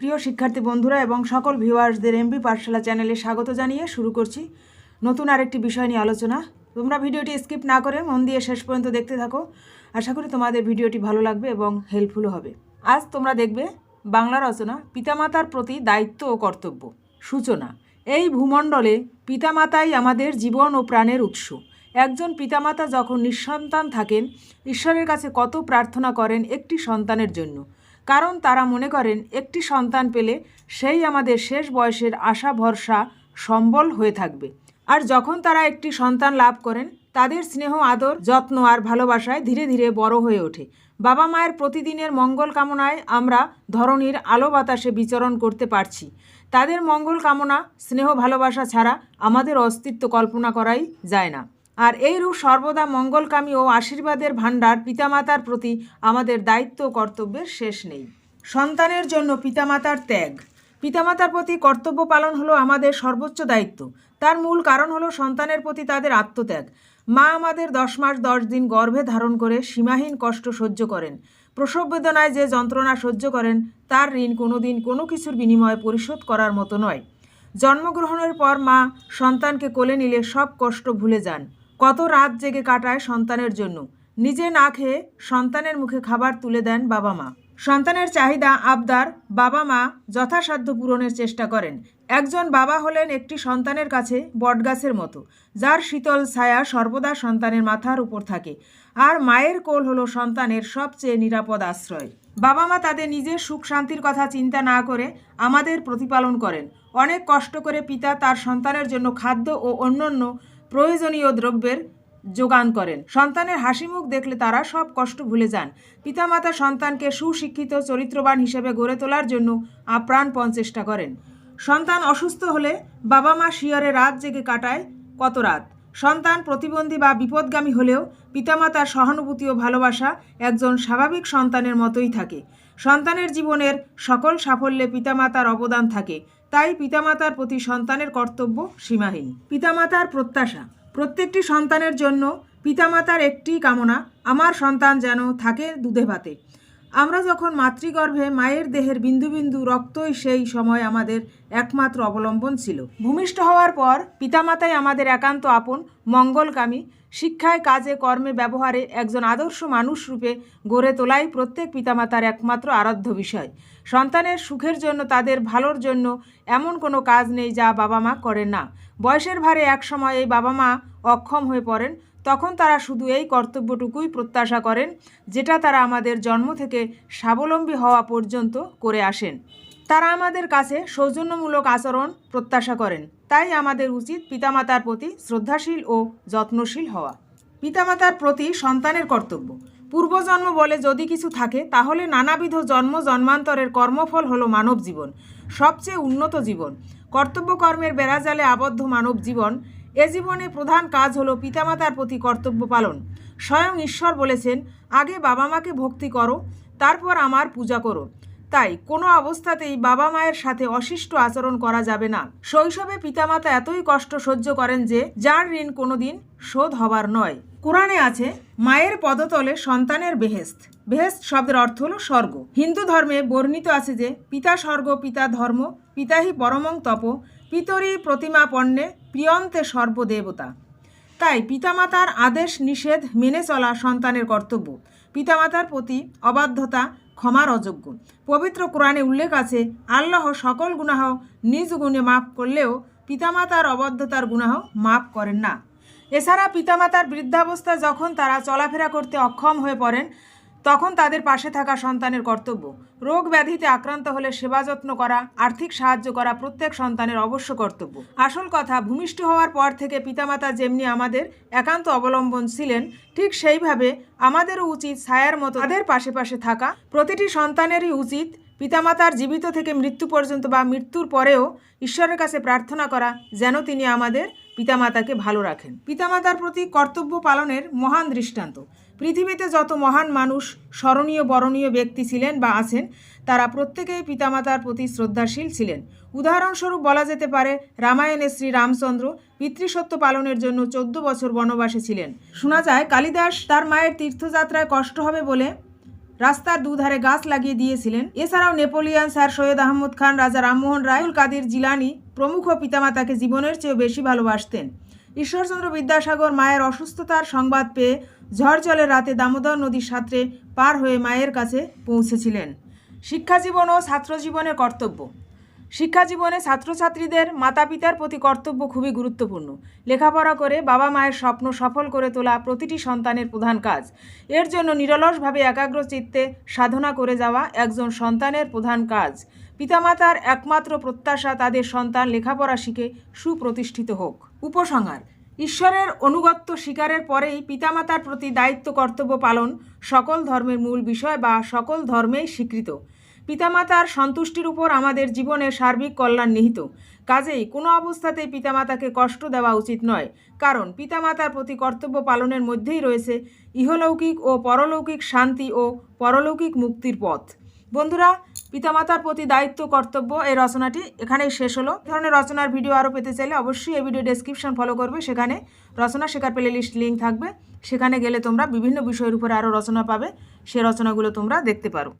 প্রিয় শিক্ষার্থী বন্ধুরা এবং সকল ভিউয়ার্সদের এমবি পাঠশালা চ্যানেলে স্বাগত জানিয়ে শুরু করছি নতুন আরেকটি বিষয় নিয়ে আলোচনা। তোমরা ভিডিওটি স্কিপ না করে মন দিয়ে শেষ পর্যন্ত দেখতে থাকো। আশা করি তোমাদের ভিডিওটি ভালো লাগবে এবং হেল্পফুল হবে। আজ তোমরা দেখবে বাংলা রচনা, পিতামাতার প্রতি দায়িত্ব ও কর্তব্য। সূচনা, এই ভূমণ্ডলে পিতামাতাই আমাদের জীবন ও প্রাণের উৎস। একজন পিতামাতা যখন নিঃসন্তান থাকেন, ঈশ্বরের কাছে কত প্রার্থনা করেন একটি সন্তানের জন্য। কারণ তারা মনে করেন একটি সন্তান পেলে সেই আমাদের শেষ বয়সের আশা ভরসা সম্বল হয়ে থাকবে। আর যখন তারা একটি সন্তান লাভ করেন, তাদের স্নেহ, আদর, যত্ন আর ভালোবাসায় ধীরে ধীরে বড় হয়ে ওঠে। বাবা মায়ের প্রতিদিনের মঙ্গল কামনায় আমরা ধরনীর আলো বাতাসে বিচরণ করতে পারছি। তাদের মঙ্গল কামনা, স্নেহ ভালোবাসা ছাড়া আমাদের অস্তিত্ব কল্পনা করাই যায় না। আর এইরূপ সর্বদা মঙ্গলকামী ও আশীর্বাদের ভাণ্ডার পিতামাতার প্রতি আমাদের দায়িত্ব কর্তব্যের শেষ নেই। সন্তানের জন্য পিতামাতার ত্যাগ। পিতামাতার প্রতি কর্তব্য পালন হলো আমাদের সর্বোচ্চ দায়িত্ব। তার মূল কারণ হলো সন্তানের প্রতি তাদের আত্মত্যাগ। মা আমাদের দশ মাস দশ দিন গর্ভে ধারণ করে সীমাহীন কষ্ট সহ্য করেন। প্রসব বেদনায় যে যন্ত্রণা সহ্য করেন, তার ঋণ কোনো দিন কোনো কিছুর বিনিময়ে পরিশোধ করার মতো নয়। জন্মগ্রহণের পর মা সন্তানকে কোলে নিলে সব কষ্ট ভুলে যান। কত রাত জেগে কাটায় সন্তানের জন্য? নিজে না খেয়ে সন্তানের মুখে খাবার তুলে দেন বাবা মা। সন্তানের চাহিদা আবদার বাবা মা যথাসাধ্য পূরণের চেষ্টা করেন। একজন বাবা হলেন একটি সন্তানের কাছে বটগাছের মতো, যার শীতল ছায়া সর্বদা সন্তানের মাথার উপর থাকে, আর মায়ের কোল হলো সন্তানের সবচেয়ে নিরাপদ আশ্রয়। বাবা মা তাদের নিজের সুখ শান্তির কথা চিন্তা না করে আমাদের প্রতিপালন করেন। অনেক কষ্ট করে পিতা তার সন্তানের জন্য খাদ্য ও অন্যান্য প্রয়োজনীয় দ্রব্যের যোগান করেন। সন্তানের হাসি মুখ দেখলে তারা সব কষ্ট ভুলে যান। পিতামাতা সন্তানকে সুশিক্ষিত, চরিত্রবান হিসেবে গড়ে তোলার জন্য আপ্রাণপণ চেষ্টা করেন। সন্তান অসুস্থ হলে বাবা মা শিয়রে রাত জেগে কাটায় কত রাত? সন্তান প্রতিবন্ধী বা বিপদগামী হলেও পিতামাতার সহানুভূতি ও ভালোবাসা একজন স্বাভাবিক সন্তানের মতোই থাকে। সন্তানের জীবনের সকল সাফল্যে পিতামাতার অবদান থাকে। তাই পিতামাতার প্রতি সন্তানের কর্তব্য সীমাহীন। পিতামাতার প্রত্যাশা, প্রত্যেকটি সন্তানের জন্য পিতামাতার একটি কামনা, আমার সন্তান যেন থাকে দুধে ভাতে। আমরা যখন মাতৃগর্ভে মায়ের দেহের বিন্দু বিন্দু রক্তই সেই সময় আমাদের একমাত্র অবলম্বন ছিল। ভূমিষ্ঠ হওয়ার পর পিতামাতাই আমাদের একান্ত আপন, মঙ্গলকামী, শিক্ষায়, কাজে, কর্মে, ব্যবহারে একজন আদর্শ মানুষ রূপে গড়ে তোলাই প্রত্যেক পিতামাতার একমাত্র আরাধ্য বিষয়। সন্তানের সুখের জন্য, তাদের ভালোর জন্য এমন কোনো কাজ নেই যা বাবা মা করেন না। বয়সের ভারে এক সময় এই বাবা মা অক্ষম হয়ে পড়েন তখন তারা শুধু এই কর্তব্যটুকুই প্রত্যাশা করেন, যেটা তারা আমাদের জন্ম থেকে স্বাবলম্বী হওয়া পর্যন্ত করে আসেন। তারা আমাদের কাছে সৌজন্যমূলক আচরণ প্রত্যাশা করেন। তাই আমাদের উচিত পিতামাতার প্রতি শ্রদ্ধাশীল ও যত্নশীল হওয়া। পিতামাতার প্রতি সন্তানের কর্তব্য। পূর্বজন্ম বলে যদি কিছু থাকে, তাহলে নানাবিধ জন্ম জন্মান্তরের কর্মফল হলো মানব জীবন সবচেয়ে উন্নত জীবন। কর্তব্য কর্মের বেড়াজালে আবদ্ধ মানব জীবন এ জীবনে প্রধান কাজ হলো পিতামাতার প্রতি কর্তব্য পালন। স্বয়ং ঈশ্বর বলেছেন, আগে বাবা মাকে ভক্তি করো, তারপর আমার পূজা করো। তাই কোনো অবস্থাতেই বাবা মায়ের সাথে অশিষ্ট আচরণ করা যাবে না। শৈশবে পিতামাতা এতই কষ্ট সহ্য করেন যে, যার ঋণ কোনোদিন শোধ হবার নয়। কোরআনে আছে, মায়ের পদতলে সন্তানের বেহেস্ত বেহেস্ত শব্দের অর্থ হলো স্বর্গ। হিন্দু ধর্মে বর্ণিত আছে যে, পিতা স্বর্গ, পিতা ধর্ম, পিতাহি পরমং তপ পিতরি প্রতিমা পণ্যে প্রিয়ন্তে সর্বদেবতা। তাই পিতামাতার আদেশ নিষেধ মেনে চলা সন্তানের কর্তব্য। পিতামাতার প্রতি অবাধ্যতা ক্ষমার অযোগ্য। পবিত্র কোরআনে উল্লেখ আছে, আল্লাহ সকল গুনাহ নিজ গুণে মাফ করলেও পিতামাতার অবাধ্যতার গুনাহ মাফ করেন না। এছাড়া পিতামাতার বৃদ্ধাবস্থায় যখন তারা চলাফেরা করতে অক্ষম হয়ে পড়েন তখন তাদের পাশে থাকা সন্তানের কর্তব্য। রোগ ব্যাধিতে আক্রান্ত হলে সেবা যত্ন করা, আর্থিক সাহায্য করা প্রত্যেক সন্তানের অবশ্য কর্তব্য। আসল কথা, ভূমিষ্ঠ হওয়ার পর থেকে পিতামাতা যেমনি আমাদের একান্ত অবলম্বন ছিলেন, ঠিক সেইভাবে আমাদেরও উচিত ছায়ার মতো তাদের পাশে পাশে থাকা। প্রতিটি সন্তানেরই উচিত পিতামাতার জীবিত থেকে মৃত্যু পর্যন্ত বা মৃত্যুর পরেও ঈশ্বরের কাছে প্রার্থনা করা, যেন তিনি আমাদের পিতামাতাকে ভালো রাখেন। পিতামাতার প্রতি কর্তব্য পালনের মহান দৃষ্টান্ত। পৃথিবীতে যত মহান মানুষ স্মরণীয়, বরণীয় ব্যক্তি ছিলেন বা আছেন, তারা প্রত্যেকেই পিতামাতার প্রতি শ্রদ্ধাশীল ছিলেন। উদাহরণস্বরূপ বলা যেতে পারে রামায়ণে শ্রী রামচন্দ্র পিতৃসত্য পালনের জন্য চোদ্দ বছর বনবাসে ছিলেন। শোনা যায়, কালিদাস তার মায়ের তীর্থযাত্রায় কষ্ট হবে বলে রাস্তার দুধারে গাছ লাগিয়ে দিয়েছিলেন। এছাড়াও নেপোলিয়ান স্যার সৈয়দ আহমদ খান, রাজা রামমোহন রায়ুল কাদের জিলানি প্রমুখ পিতামাতাকে জীবনের চেয়েও বেশি ভালোবাসতেন। ঈশ্বরচন্দ্র বিদ্যাসাগর মায়ের অসুস্থতার সংবাদ পেয়ে ঝড় জলের রাতে দামোদর নদীর সাঁতরে পার হয়ে মায়ের কাছে পৌঁছেছিলেন। শিক্ষা জীবন ও ছাত্র জীবনের কর্তব্য। শিক্ষা জীবনে ছাত্রছাত্রীদের মাতা পিতার প্রতি কর্তব্য খুবই গুরুত্বপূর্ণ। লেখাপড়া করে বাবা মায়ের স্বপ্ন সফল করে তোলা প্রতিটি সন্তানের প্রধান কাজ। এর জন্য নিরলসভাবে একাগ্র চিত্তে সাধনা করে যাওয়া একজন সন্তানের প্রধান কাজ। পিতামাতার একমাত্র প্রত্যাশা তাদের সন্তান লেখাপড়া শিখে সুপ্রতিষ্ঠিত হোক। উপসংহার, ঈশ্বরের অনুগত্য স্বীকারের পরেই পিতামাতার প্রতি দায়িত্ব কর্তব্য পালন সকল ধর্মের মূল বিষয় বা সকল ধর্মেই স্বীকৃত। পিতামাতার সন্তুষ্টির উপর আমাদের জীবনের সার্বিক কল্যাণ নিহিত। কাজেই কোনো অবস্থাতেই পিতামাতাকে কষ্ট দেওয়া উচিত নয়, কারণ পিতামাতার প্রতি কর্তব্য পালনের মধ্যেই রয়েছে ইহলৌকিক ও পরলৌকিক শান্তি ও পরলৌকিক মুক্তির পথ। বন্ধুরা, পিতামাতার প্রতি দায়িত্ব, কর্তব্য, এই রচনাটি এখানেই শেষ হলো। ধরনের রচনার ভিডিও আরও পেতে চাইলে অবশ্যই এই ভিডিও ডেসক্রিপশন ফলো করবে। সেখানে রচনা শেখার প্লে লিস্ট লিঙ্ক থাকবে। সেখানে গেলে তোমরা বিভিন্ন বিষয়ের উপরে আরও রচনা পাবে। সে রচনাগুলো তোমরা দেখতে পারো।